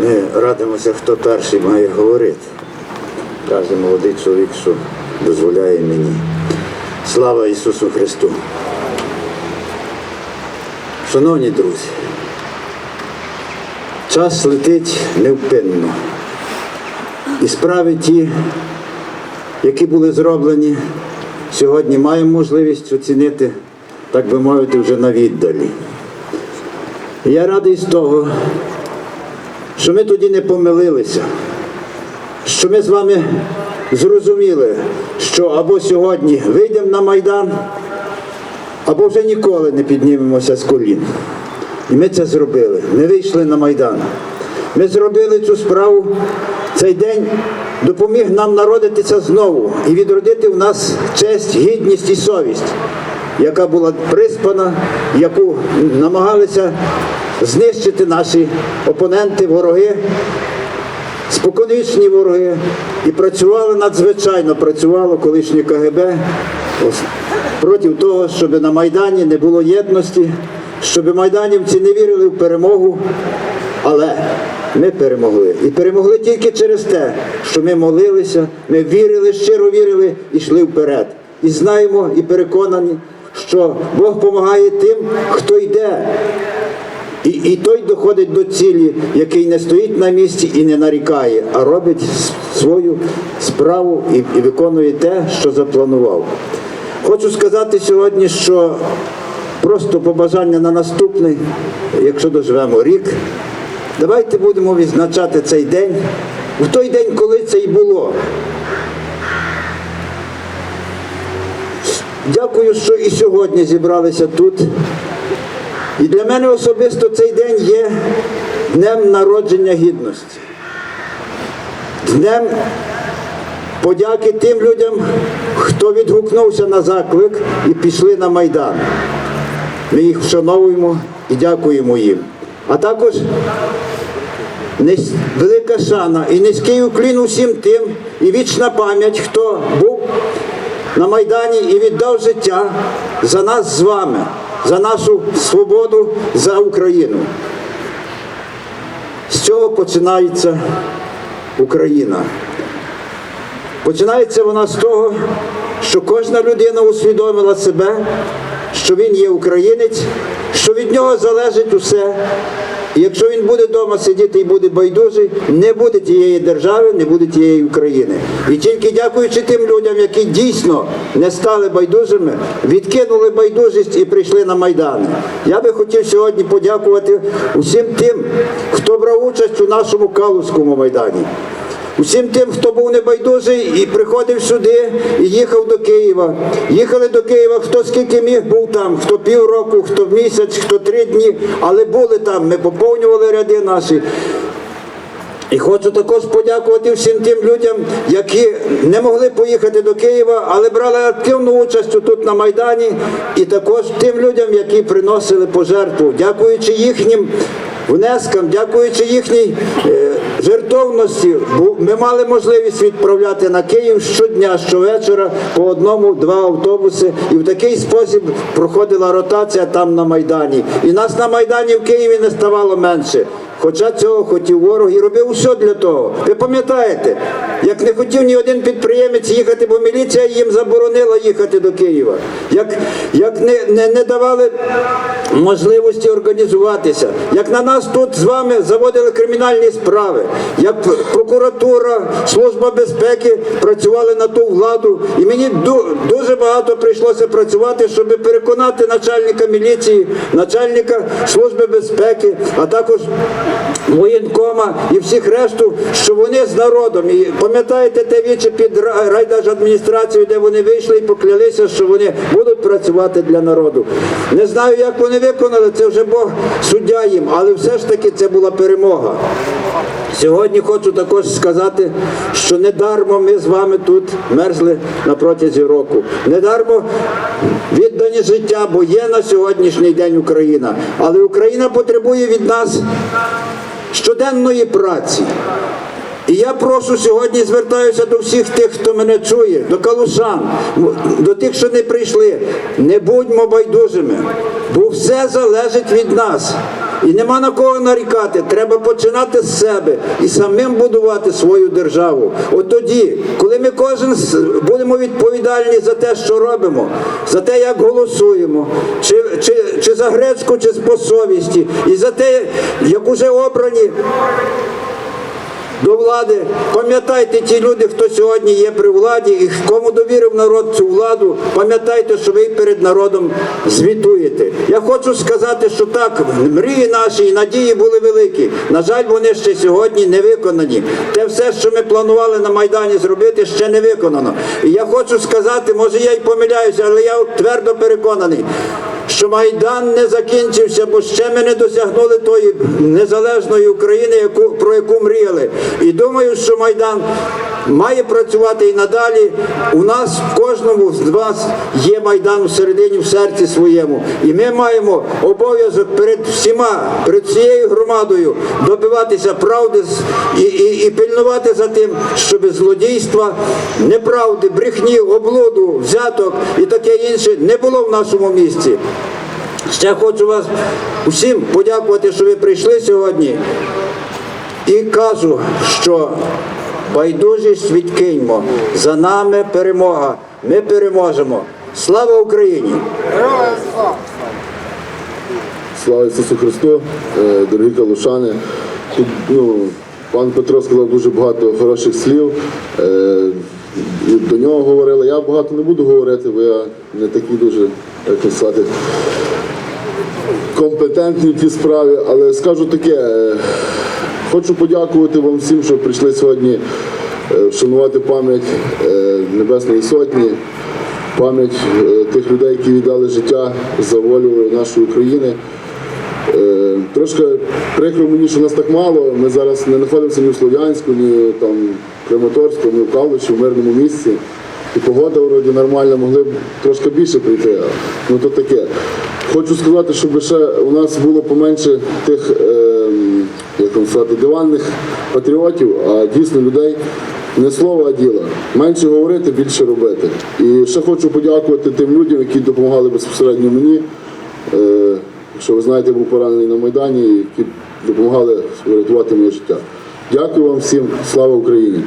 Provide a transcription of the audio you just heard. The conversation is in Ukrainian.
Ми радимося, хто перший має говорити. Каже молодий чоловік, що дозволяє мені. Слава Ісусу Христу! Шановні друзі, час летить невпинно. І справи ті, які були зроблені, сьогодні маємо можливість оцінити, так би мовити, вже на віддалі. Я радий з того, що ми тоді не помилилися, що ми з вами зрозуміли, що або сьогодні вийдемо на Майдан, або вже ніколи не піднімемося з колін. І ми це зробили. Ми вийшли на Майдан. Ми зробили цю справу. Цей день допоміг нам народитися знову і відродити в нас честь, гідність і совість, яка була приспана, яку намагалися знищити наші опоненти, вороги, споконвічні вороги. І працювало надзвичайно, працювало колишнє КГБ проти того, щоб на Майдані не було єдності, щоб майданівці не вірили в перемогу. Але ми перемогли. І перемогли тільки через те, що ми молилися, ми вірили, щиро вірили і йшли вперед. І знаємо, і переконані, що Бог допомагає тим, хто йде. І, і той доходить до цілі, який не стоїть на місці і не нарікає, а робить свою справу і, і виконує те, що запланував. Хочу сказати сьогодні, що просто побажання на наступний, якщо доживемо рік, давайте будемо відзначати цей день в той день, коли це і було. Дякую, що і сьогодні зібралися тут. І для мене особисто цей день є днем народження гідності, днем подяки тим людям, хто відгукнувся на заклик і пішли на Майдан. Ми їх вшановуємо і дякуємо їм. А також велика шана і низький уклін усім тим, і вічна пам'ять, хто був на Майдані і віддав життя за нас з вами, за нашу свободу, за Україну. З цього починається Україна. Починається вона з того, що кожна людина усвідомила себе, що він є українець, що від нього залежить усе. Якщо він буде вдома сидіти і буде байдужий, не буде тієї держави, не буде тієї України. І тільки дякуючи тим людям, які дійсно не стали байдужими, відкинули байдужість і прийшли на майдани. Я би хотів сьогодні подякувати усім тим, хто брав участь у нашому Калузькому майдані. Усім тим, хто був небайдужий і приходив сюди і їхав до Києва. Їхали до Києва, хто скільки міг був там, хто півроку, хто місяць, хто три дні, але були там. Ми поповнювали ряди наші. І хочу також подякувати всім тим людям, які не могли поїхати до Києва, але брали активну участь тут на Майдані, і також тим людям, які приносили пожертву, дякуючи їхнім внескам, дякуючи їхній е, жертовності, ми мали можливість відправляти на Київ щодня, щовечора по одному-два автобуси, і в такий спосіб проходила ротація там на Майдані. І нас на Майдані в Києві не ставало менше. Хоча цього хотів ворог і робив все для того. Ви пам'ятаєте, як не хотів ні один підприємець їхати, бо міліція їм заборонила їхати до Києва. Як, як не, не, не давали можливості організуватися, як на нас тут з вами заводили кримінальні справи, як прокуратура, служба безпеки працювали на ту владу. І мені ду- дуже багато прийшлося працювати, щоб переконати начальника міліції, начальника служби безпеки, а також воєнкома і всіх решту, що вони з народом. І пам'ятаєте те віче під ра- райдержадміністрацією, де вони вийшли і поклялися, що вони будуть працювати для народу. Не знаю, як вони виконали, це вже Бог суддя їм, але все ж таки це була перемога. Сьогодні хочу також сказати, що недармо ми з вами тут мерзли на протязі року. Недармо віддані життя, бо є на сьогоднішній день Україна. Але Україна потребує від нас щоденної праці. І я прошу сьогодні звертаюся до всіх тих, хто мене чує, до калушан, до тих, що не прийшли. Не будьмо байдужими, бо все залежить від нас. І нема на кого нарікати. Треба починати з себе і самим будувати свою державу. От тоді, коли ми кожен будемо відповідальні за те, що робимо, за те, як голосуємо, чи, чи, чи за гречку, чи по совісті, і за те, як уже обрані до влади. Пам'ятайте ті люди, хто сьогодні є при владі, і кому довірив народ цю владу, пам'ятайте, що ви перед народом звітуєте. Я хочу сказати, що так, мрії наші і надії були великі. На жаль, вони ще сьогодні не виконані. Те все, що ми планували на Майдані зробити, ще не виконано. І я хочу сказати, може я й помиляюся, але я твердо переконаний що Майдан не закінчився, бо ще ми не досягнули тої незалежної України, яку, про яку мріяли. І думаю, що Майдан має працювати і надалі. У нас в кожному з вас є Майдан всередині, в серці своєму. І ми маємо обов'язок перед всіма, перед всією громадою добиватися правди і, і, і пильнувати за тим, щоб злодійства, неправди, брехні, облуду, взяток і таке інше не було в нашому місті. Ще хочу вас усім подякувати, що ви прийшли сьогодні. І кажу, що байдужість відкиньмо. За нами перемога. Ми переможемо. Слава Україні! Слава Ісусу Христу, Е, дорогі калушани. Тут ну, пан Петро сказав дуже багато хороших слів. Е, До нього говорили. Я багато не буду говорити, бо я не такий дуже, як сказати, компетентний в тій справі, але скажу таке. Хочу подякувати вам всім, що прийшли сьогодні е, вшанувати пам'ять е, Небесної Сотні, пам'ять е, тих людей, які віддали життя за волю нашої України. Трошки прикро мені, що нас так мало. Ми зараз не знаходимося ні в Слов'янську, ні там в Краматорську, ні в Калуші, в мирному місці. І погода вроді нормальна, могли б трошки більше прийти. Ну то таке. Хочу сказати, щоб ще у нас було поменше тих, сказати, диванних патріотів, а дійсно людей не слово, а діло. Менше говорити, більше робити. І ще хочу подякувати тим людям, які допомагали безпосередньо мені. Е, що ви знаєте, був поранений на Майдані, які допомагали врятувати моє життя. Дякую вам всім, слава Україні!